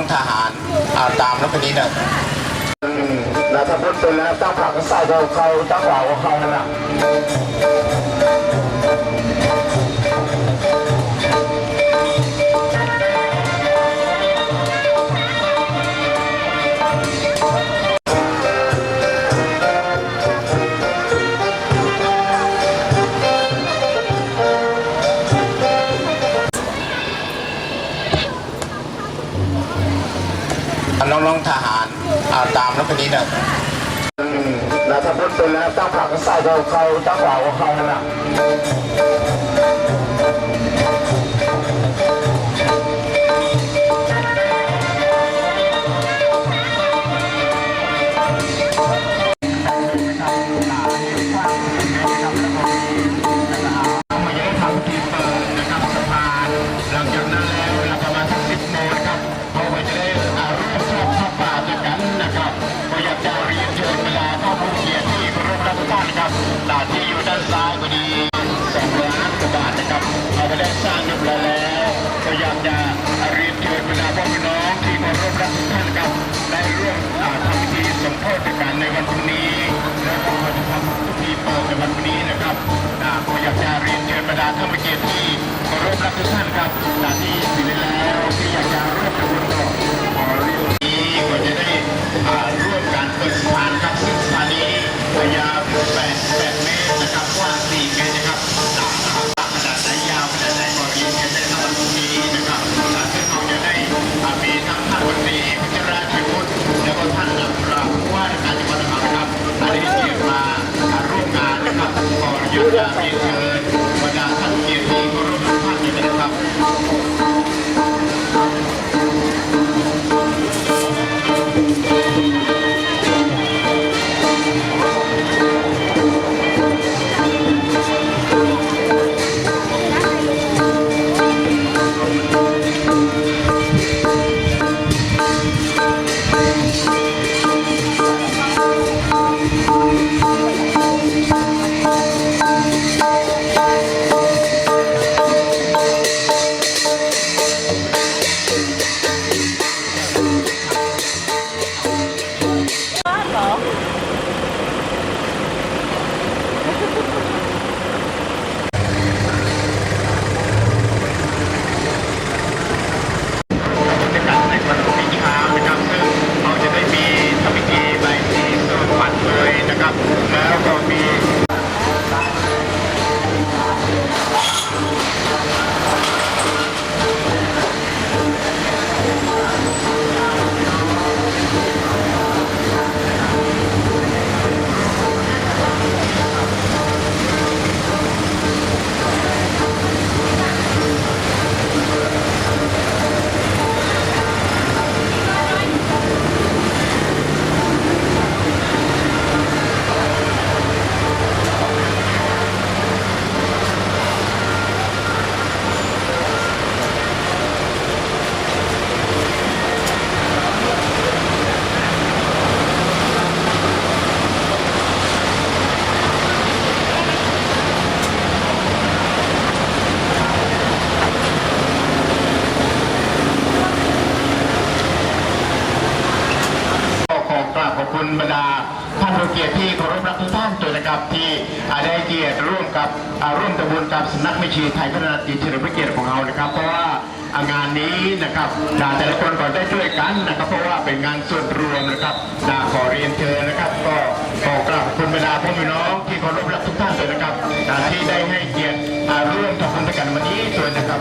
องทหาราตามแล้วคนนี้เนี่ยเราจะพูดไปแล้วตั้งผักใส่เขาเขาตั้งหวาเขาน่ะ น้องๆทหารตามแล้วคนนี้นะเราถ้าพูดไปแล้วตั้งผักใส่เราเขาตั้งขวาของเขานั่นแหละ บานที่อยู่ด้านซ้ายพอดีสองล้านกว่าบาทนะครับเอาไปได้สร้างเรียบร้อยแล้วก็อยากจะเรียนเชิญเวลาพ่อพี่น้องที่เคารพรักทุกท่านครับได้ร่วมทำพิธีสมโภชด้วยกันในวันพรุ่งนี้แล้วก็จะทำพิธีเปิดในวันพรุ่งนี้นะครับอ่าอยากจะเรียนเชิญบรรดาท่านผู้เกียรติที่เคารพรักทุกท่านครับหน้าที่สิได้แล้ว ร่วมกับอาร่วมตะบุญกับสำนักมิชีไทยพัฒนาจิตเฉลิมพระเกียรติของเรานะครับ เพราะว่างานนี้นะครับอ่าแต่ละคนก็ได้ช่วยกันนะครับ เพราะว่าเป็นงานส่วนรวมนะครับอ่าขอเรียนเชิญนะครับ ก็ขอกราบคุณบรรดาพ่อพี่น้องที่เคารพรักทุกท่านเลยนะครับอ่าที่ได้ให้เกียรติร่วมทำบุญด้วยกันวันนี้ด้วยนะครับ